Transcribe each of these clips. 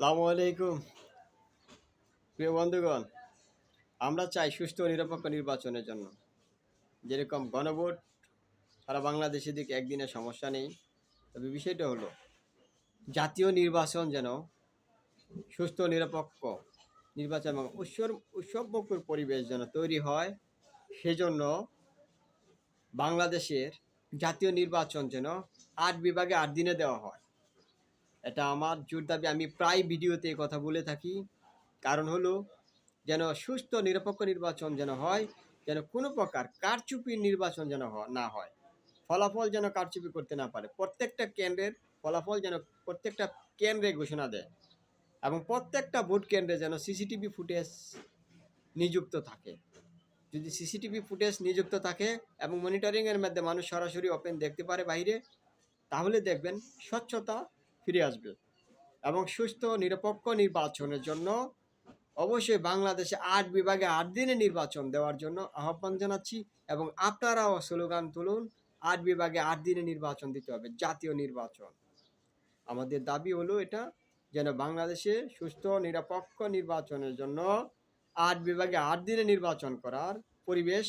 সালামু আলাইকুম। প্রিয় বন্ধুগণ, আমরা চাই সুস্থ ও নিরপেক্ষ নির্বাচনের জন্য। যেরকম গণভোট, সারা বাংলাদেশের দিকে একদিনে সমস্যা নেই। তবে বিষয়টা হলো, জাতীয় নির্বাচন যেন সুস্থ নিরপেক্ষ নির্বাচন এবং উৎসব উৎসবমুখর পরিবেশ যেন তৈরি হয়, সেজন্য বাংলাদেশের জাতীয় নির্বাচন যেন আট বিভাগে আট দিনে দেওয়া হয়। এটা আমার জোর দাবি। আমি প্রায় ভিডিওতে কথা বলে থাকি। কারণ হলো, যেন সুস্থ, নিরপেক্ষ নির্বাচন যেন হয়, যেন কোনো প্রকার কারচুপির নির্বাচন যেন না হয়। ফলাফল যেন কারচুপি করতে না পারে। প্রত্যেকটা কেন্দ্রের ফলাফল যেন প্রত্যেকটা কেন্দ্রে ঘোষণা দেয় এবং প্রত্যেকটা ভোট কেন্দ্রে যেন সিসিটিভি ফুটেজ নিযুক্ত থাকে। যদি সিসিটিভি ফুটেজ নিযুক্ত থাকে এবং মনিটরিংয়ের মধ্যে মানুষ সরাসরি ওপেন দেখতে পারে বাইরে তাহলে দেখবেন স্বচ্ছতা ফিরে আসবে এবং সুস্থ নিরপেক্ষ নির্বাচনের জন্য অবশ্যই বাংলাদেশে আট বিভাগে আট দিনে নির্বাচন দেওয়ার জন্য আহ্বান জানাচ্ছি এবং আপনারাও স্লোগান তুলুন, আট বিভাগে আট দিনে নির্বাচন দিতে হবে, জাতীয় নির্বাচন। আমাদের দাবি হলো এটা, যেন বাংলাদেশে সুস্থ নিরপেক্ষ নির্বাচনের জন্য আট বিভাগে আট দিনে নির্বাচন করার পরিবেশ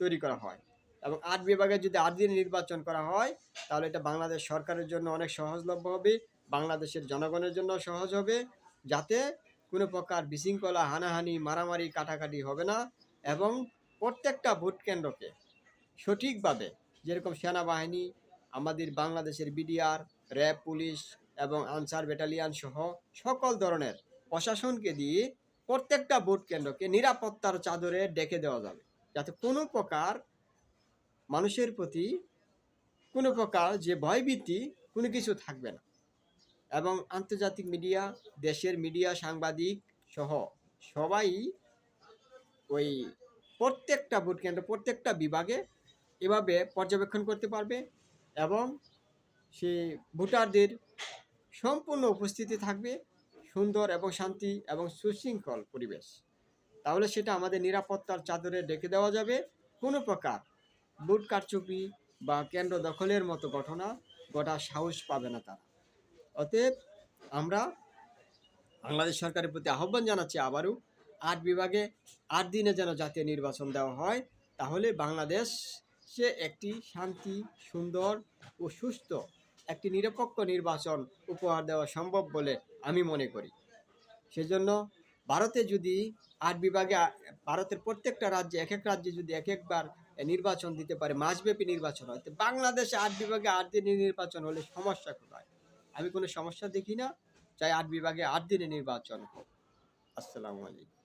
তৈরি করা হয়। এবং আট বিভাগে যদি আট দিনে নির্বাচন করা হয়, তাহলে এটা বাংলাদেশ সরকারের জন্য অনেক সহজলভ্য হবে, বাংলাদেশের জনগণের জন্য সহজ হবে, যাতে কোনো প্রকার বিশৃঙ্খলা, হানাহানি, মারামারি, কাটাকাটি হবে না এবং প্রত্যেকটা ভোট কেন্দ্রকে সঠিকভাবে যেরকম সেনাবাহিনী, আমাদের বাংলাদেশের বিডিআর, র্যাব পুলিশ এবং আনসার ব্যাটালিয়ান সহ সকল ধরনের প্রশাসনকে দিয়ে প্রত্যেকটা ভোট কেন্দ্রকে নিরাপত্তার চাদরে ডেকে দেওয়া যাবে, যাতে কোনো প্রকার মানুষের প্রতি কোনো প্রকার যে ভয়ভীতি কোনো কিছু থাকবে না। এবং আন্তর্জাতিক মিডিয়া, দেশের মিডিয়া, সাংবাদিক সহ সবাই ওই প্রত্যেকটা ভোট কেন্দ্র, প্রত্যেকটা বিভাগে এভাবে পর্যবেক্ষণ করতে পারবে এবং সেই ভোটারদের সম্পূর্ণ উপস্থিতি থাকবে সুন্দর এবং শান্তি এবং সুশৃঙ্খল পরিবেশ। তাহলে সেটা আমাদের নিরাপত্তার চাদরে ডেকে দেওয়া যাবে। কোনো প্রকার ভোট কারচুপি বা কেন্দ্র দখলের মতো ঘটনা গোটা সাহস পাবে না তারা। অতএব আমরা বাংলাদেশ সরকারের প্রতি আহ্বান জানাচ্ছি আবারও, আট বিভাগে আট দিনে যেন জাতীয় নির্বাচন দেওয়া হয়, তাহলে বাংলাদেশ সে একটি শান্তি, সুন্দর ও সুস্থ একটি নিরপেক্ষ নির্বাচন উপহার দেওয়া সম্ভব বলে আমি মনে করি। সেজন্য ভারতে যদি আট বিভাগে, ভারতের প্রত্যেকটা রাজ্যে, এক এক রাজ্যে যদি এক একবার নির্বাচন দিতে পারে, মাসব্যাপী নির্বাচন হয়। তো বাংলাদেশে আট বিভাগে আট দিনে নির্বাচন হলে সমস্যা কোথায়? আমি কোনো সমস্যা দেখি না, চাই আট বিভাগে আট দিনে নির্বাচন হোক। আসসালামু আলাইকুম।